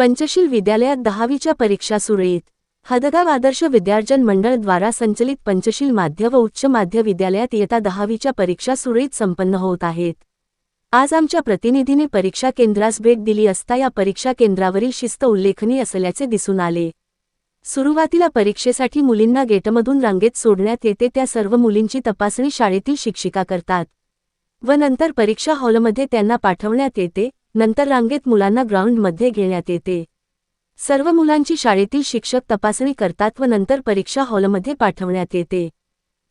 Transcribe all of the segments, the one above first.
पंचशील विद्यालयात दहावीच्या परीक्षा सुरळीत हदगाव आदर्श विद्यार्जन मंडळद्वारा संचलित पंचशील माध्य व उच्च माध्य विद्यालयात येता दहावीच्या परीक्षा सुरळीत संपन्न होत आहेत. आज आमच्या प्रतिनिधीने परीक्षा केंद्रास भेट दिली असता या परीक्षा केंद्रावरील शिस्त उल्लेखनीय असल्याचे दिसून आले. सुरुवातीला परीक्षेसाठी मुलींना गेटमधून रांगेत सोडण्यात येते त्या सर्व मुलींची तपासणी शाळेतील शिक्षिका करतात. व नंतर परीक्षा हॉलमध्ये त्यांना पाठवण्यात येते. नंतर रांगेत मुलांना ग्राउंडमध्ये घेण्यात येते. सर्व मुलांची शाळेतील शिक्षक तपासणी करतात व नंतर परीक्षा हॉलमध्ये पाठवण्यात येते.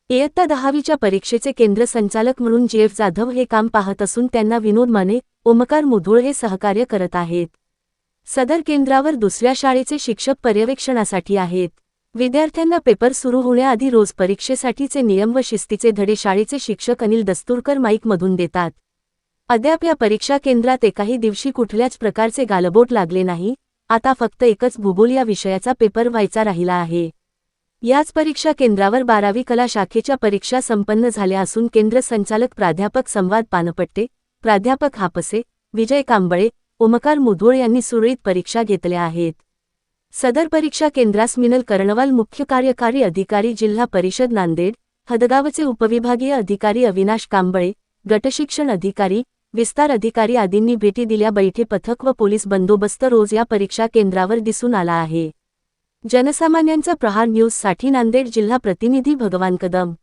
इयत्ता दहावीच्या परीक्षेचे केंद्र संचालक म्हणून जेफ जाधव हे काम पाहत असून त्यांना विनोद माने ओमकार मुधोळ हे सहकार्य करत आहेत. सदर केंद्रावर दुसऱ्या शाळेचे शिक्षक पर्यवेक्षणासाठी आहेत. विद्यार्थ्यांना पेपर सुरू होण्याआधी रोज परीक्षेसाठीचे नियम व शिस्तीचे धडे शाळेचे शिक्षक अनिल दस्तूरकर माईकमधून देतात. अद्याप या परीक्षा केंद्रात एकाही दिवशी कुठल्याच प्रकारचे गालबोट लागले नाही. आता फक्त एकच भूगोल या विषयाचा पेपर व्हायचा राहिला आहे. याच परीक्षा केंद्रावर बारावी कला शाखेच्या परीक्षा संपन्न झाल्या असून केंद्र संचालक प्राध्यापक संवाद पानपट्टे प्राध्यापक हापसे विजय कांबळे ओमकार मुधोळ यांनी सुरळीत परीक्षा घेतल्या आहेत. सदर परीक्षा केंद्रास मिनल कर्णवाल मुख्य कार्यकारी अधिकारी जिल्हा परिषद नांदेड हदगावचे उपविभागीय अधिकारी अविनाश कांबळे गटशिक्षण अधिकारी विस्तार अधिकारी आदींनी भेटी दिल्या बैठे पथक व पोलीस बंदोबस्त रोज या परीक्षा केंद्रावर दिसून आला आहे. जनसामान्यांचा प्रहार न्यूजसाठी नांदेड जिल्हा प्रतिनिधी भगवान कदम.